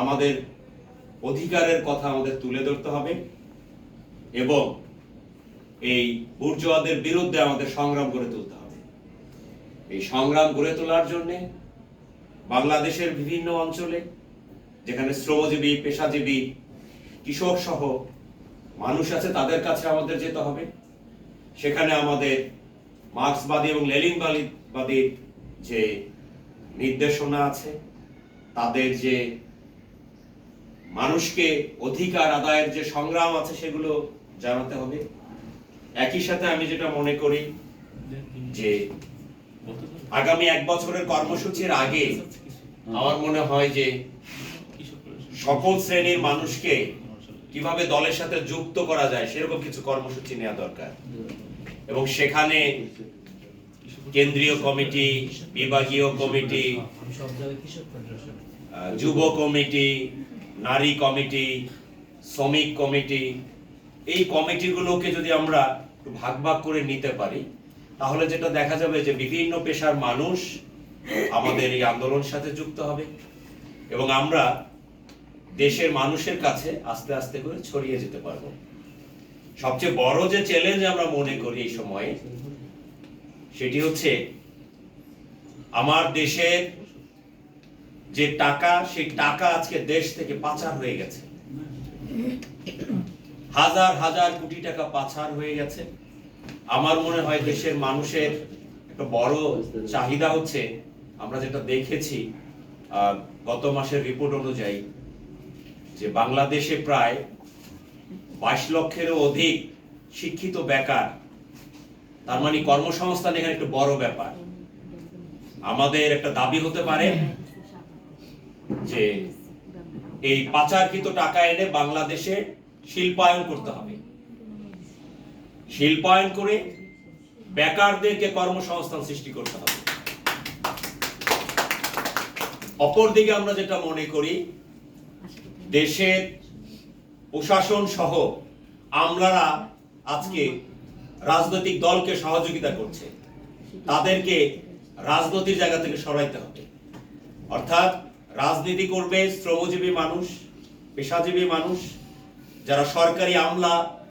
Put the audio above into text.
আমাদের অধিকারের কথা আমাদের তুলে ধরতে হবে এবং এই বুর্জোয়াদের বিরুদ্ধে আমাদের সংগ্রাম গড়ে তুলতে হবে। এই সংগ্রাম গড়ে তোলার জন্য বাংলাদেশের বিভিন্ন অঞ্চলে, যেখানে শ্রমজীবী, পেশাজীবী কৃষক সহ মানুষ আছে, তাদের কাছে আমাদের যেতে হবে। সেখানে আমাদের মার্ক্সবাদী এবং লেলিনবাদীর যে নির্দেশনা আছে তাদের যে মানুষকে অধিকার, আদায়ের যে সংগ্রাম আছে সেগুলো জানাতে হবে। একই সাথে আমি যেটা মনে করি যে আগামী এক বছরের কর্মসূচির আগে আমার মনে হয় যে সকল শ্রেণির মানুষকে কীভাবে দলের সাথে যুক্ত করা যায় সেরকম কিছু কর্মসূচি নেওয়া দরকার। এবং সেখানে কেন্দ্রীয় কমিটি, বিভাগীয় কমিটি যুব কমিটি, নারী কমিটি, শ্রমিক কমিটি, এই কমিটিগুলোকে যদি আমরা ভাগ ভাগ করে নিতে পারি, তাহলে যেটা দেখা যাবে যে বিভিন্ন পেশার মানুষ আমাদের এই আন্দোলনের সাথে যুক্ত হবে এবং আমরা দেশের মানুষের কাছে আস্তে আস্তে করে ছড়িয়ে যেতে পারব। সবচেয়ে বড় যে চ্যালেঞ্জ আমরা মনে করি এই সময়ে, সেটি হচ্ছে, আমার দেশের যে টাকা, সেই টাকা আজকে দেশ থেকে পাচার হয়ে গেছে। হাজার হাজার কোটি টাকা পাচার হয়ে গেছে। আমার মনে হয় দেশের মানুষের একটা বড় চাহিদা হচ্ছে, আমরা যেটা দেখেছি গত মাসের রিপোর্ট অনুযায়ী, যে বাংলাদেশে প্রায় বাইশ লক্ষেরও অধিক শিক্ষিত বেকার, তার মানে কর্মসংস্থান এখানে একটু বড় ব্যাপার। আমাদের একটা দাবি হতে পারে যে এই পাচারকৃত টাকা এনে বাংলাদেশে শিল্পায়ন করতে হবে। শিল্পায়ন করে বেকারদেরকে কর্মসংস্থান সৃষ্টি করতে হবে। অপরদিকে আমরা যেটা মনে করি, দেশের প্রশাসন সহ আমলারা আজকে রাজনৈতিক দলকে সহযোগিতা করছে। তাদেরকে রাজনৈতিক জায়গা থেকে সরাইতে হবে। অর্থাৎ রাজনীতি করবে শ্রমজীবী মানুষ পেশাজীবী মানুষ যারা সরকারি আমলা